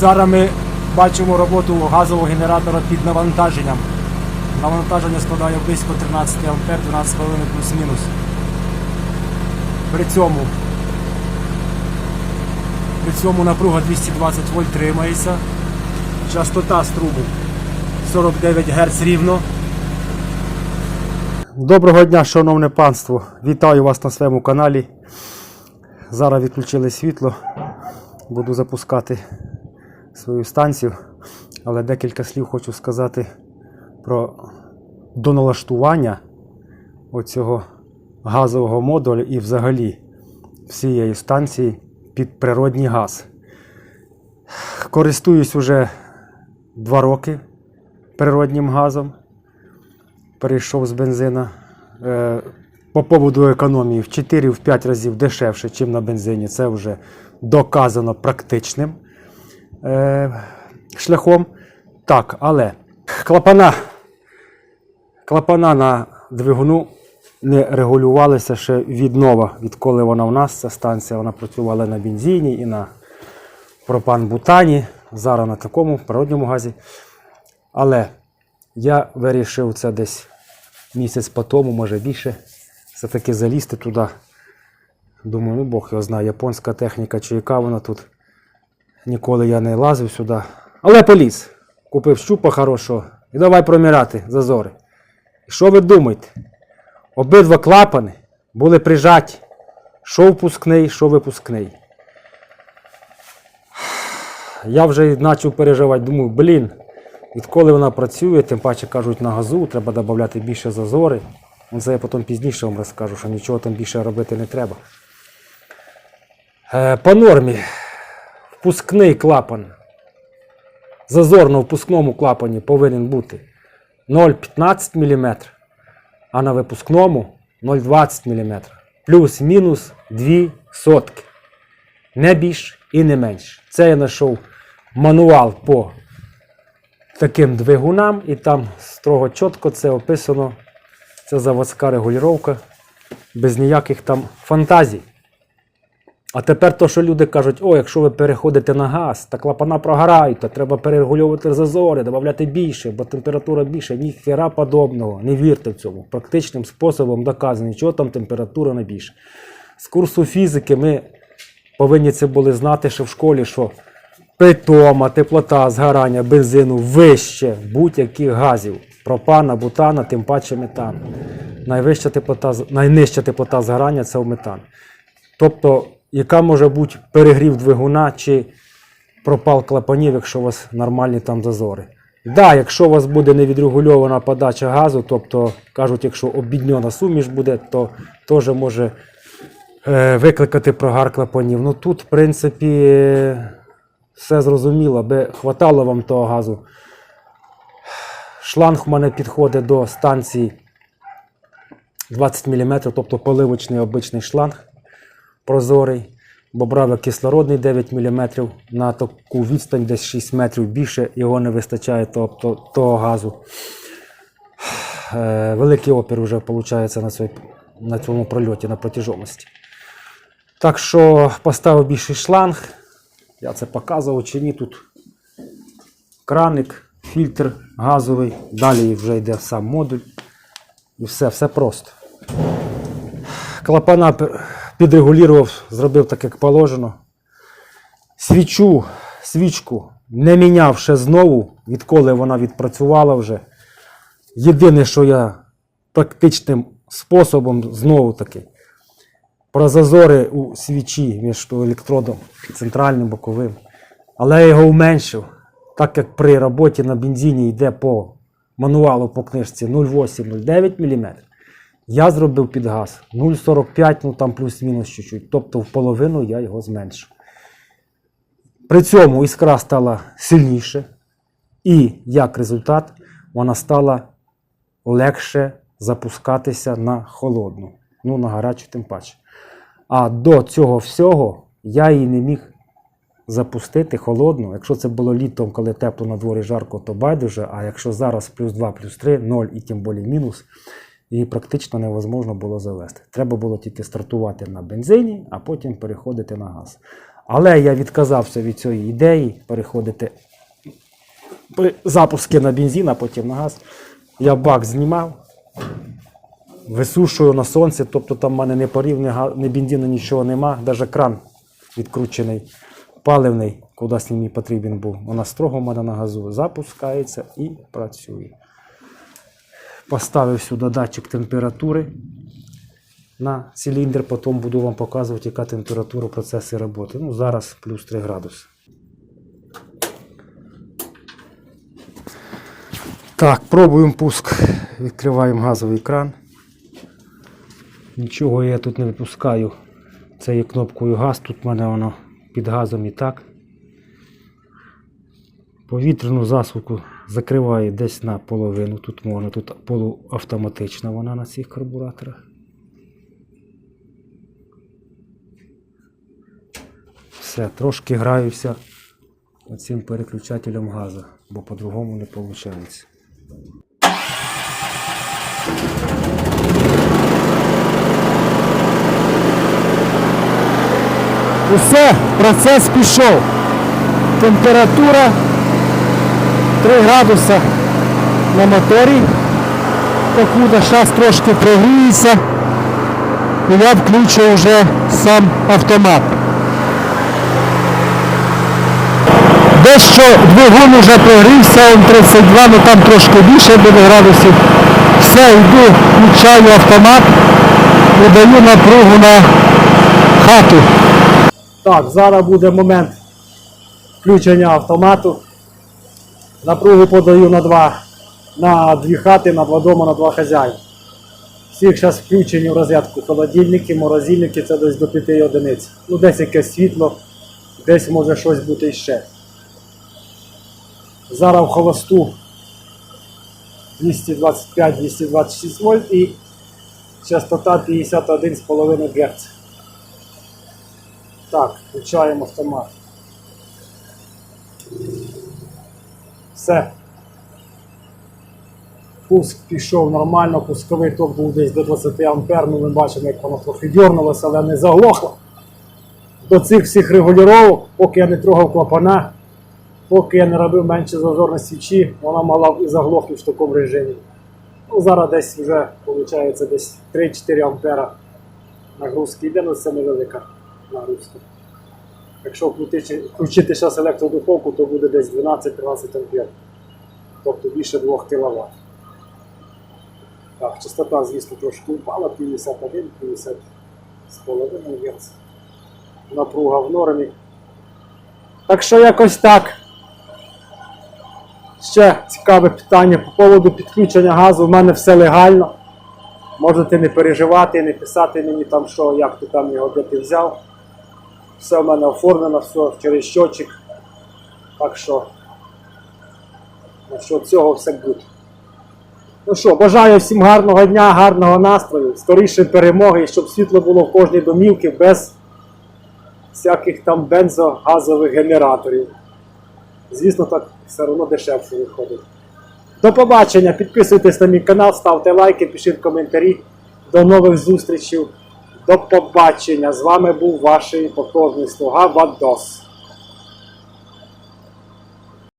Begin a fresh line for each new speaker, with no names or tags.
Зараз ми бачимо роботу газового генератора під навантаженням. Навантаження складає близько 13 А, 12,5 плюс-мінус. При цьому, при цьому напруга 220 вольт тримається. Частота струму 49 Гц рівно. Доброго дня, шановне панство! Вітаю вас на своєму каналі. Зараз відключили світло. Буду запускати свою станцію. Але декілька слів хочу сказати про доналаштування оцього газового модуля і взагалі всієї станції під природній газ. Користуюсь уже два роки природнім газом. Перейшов з бензина. Е, По поводу економії в 4-5 разів дешевше, ніж на бензині. Це вже доказано практичним е, шляхом. Так, але клапана, клапана на двигуну не регулювалися ще від нова, відколи вона в нас, ця станція, вона працювала на бензині і на пропан-бутані, зараз на такому природньому газі. Але я вирішив це десь місяць по тому, може більше, все-таки залізти туди. Думаю, ну Бог його знає, японська техніка чи яка вона тут. Ніколи я не лазив сюди. Але поліз. Купив щупа хорошого і давай проміряти зазори. І що ви думаєте? Обидва клапани були прижаті. Що впускний, що випускний. Я вже почав переживати, думаю, блін, відколи вона працює, тим паче кажуть на газу, треба додати більше зазори. Ну, Це я потім пізніше вам розкажу, що нічого там більше робити не треба. Е, по нормі впускний клапан. Зазор на впускному клапані повинен бути 0,15 мм, а на випускному 0,20 мм. Плюс-мінус 2 сотки. Не більш і не менш. Це я знайшов мануал по таким двигунам, і там строго чітко це описано. Це заводська регулювання, без ніяких там фантазій. А тепер то, що люди кажуть, о, якщо ви переходите на газ, та клапана прогорають, то треба перерегульовувати зазори, додати більше, бо температура більше, ніхера подобного. Не вірте в цьому. Практичним способом доказано, що там температура не більше. З курсу фізики ми повинні це були знати ще в школі, що питома, теплота, згорання бензину вище будь-яких газів. Пропана, бутана, тим паче метан. Найвища теплота, найнижча теплота згорання це метан. Тобто, яка може бути перегрів двигуна чи пропал клапанів, якщо у вас нормальні там зазори. Да, якщо у вас буде невідрегульована подача газу, тобто кажуть, якщо обідньона суміш буде, то теж може е, викликати прогар клапанів. Ну тут, в принципі, е, все зрозуміло, аби хватало вам того газу. Шланг в мене підходить до станції 20 мм, тобто поливочний обичний шланг прозорий. Бо брав кислородний 9 мм на таку відстань, десь 6 метрів більше, його не вистачає тобто, того газу. Е, великий опір вже виходить на, цій, на цьому прольоті, на протяжності. Так що поставив більший шланг. Я це показував чи ні. Тут краник, фільтр газовий, далі вже йде сам модуль. І все, все просто. Клапана підрегулював, зробив так, як положено. Свічу, свічку не міняв ще знову, відколи вона відпрацювала вже. Єдине, що я практичним способом знову таки про зазори у свічі між електродом центральним боковим. Але я його уменшив, так як при роботі на бензині йде по мануалу по книжці 0,8-0,9 мм. Я зробив під газ 0,45, ну там плюс-мінус чуть-чуть. Тобто в половину я його зменшив. При цьому іскра стала сильніше, і як результат, вона стала легше запускатися на холодну, ну на гарячу тим паче. А до цього всього я її не міг запустити холодну. Якщо це було літом, коли тепло на дворі жарко, то байдуже. А якщо зараз плюс 2, плюс 3, 0 і тим більше мінус, її практично невозможно було завести. Треба було тільки стартувати на бензині, а потім переходити на газ. Але я відказався від цієї ідеї переходити при запуску на бензин, а потім на газ. Я бак знімав, висушую на сонці, тобто там в мене не парів, ні бензину, нічого нема, навіть кран відкручений, паливний, кудись мені потрібен був. Вона строго в мене на газу запускається і працює. Поставив сюди датчик температури на циліндр, потім буду вам показувати, яка температура в процесі роботи. Ну, зараз плюс 3 градуси. Так, пробуємо пуск. Відкриваємо газовий кран. Нічого я тут не випускаю. Це є кнопкою газ, тут в мене воно під газом і так. Повітряну засувку закриваю десь на половину. Тут можна, тут полуавтоматична вона на цих карбураторах. Все, трошки граюся оцим переключателем газу, бо по-другому не виходить. Усе, процес пішов. Температура 3 градуса на моторі. Покуда зараз трошки прогріється. І я включу вже сам автомат. Дещо двигун уже прогрівся, он 32, ну там трошки більше буде градусів. Все, йду, включаю автомат і даю напругу на хату. Так, зараз буде момент включення автомату. Напругу подаю на два, на дві хати, на два дома, на два хазяїни. Всіх зараз включені в розрядку холодильники, морозильники, це десь до 5 одиниць. Ну, десь якесь світло, десь може щось бути іще. Зараз в холосту 225-226 вольт і частота 51,5 Гц. Так, включаємо автомат. Все. Пуск пішов нормально, пусковий ток був десь до 20 ампер, ну ми бачимо, як воно трохи дьорнулося, але не заглохло. До цих всіх регулювання, поки я не трогав клапана, поки я не робив менше зазорної свічі, вона б і заглохнути в такому режимі. Ну, зараз десь вже виходить десь 3-4 ампера нагрузки йде, ну це невелика нагрузка. Якщо включити, включити зараз електродуховку, то буде десь 12-13 ампер. Тобто більше 2 кВт. Так, частота, звісно, трошки упала, 51, 50 з половиною Гц. Напруга в нормі. Так що якось так. Ще цікаве питання по поводу підключення газу. У мене все легально. Можете не переживати, не писати мені там, що як ти там його де ти взяв. Все в мене оформлено, все через щочик. Так що насчет цього все буде. Ну що, бажаю всім гарного дня, гарного настрою, скоріше перемоги, щоб світло було в кожній домівці без всяких там бензогазових генераторів. Звісно, так все одно дешевше виходить. До побачення, підписуйтесь на мій канал, ставте лайки, пишіть коментарі. До нових зустрічей. До побачення. З вами був ваш покорний слуга Вадос.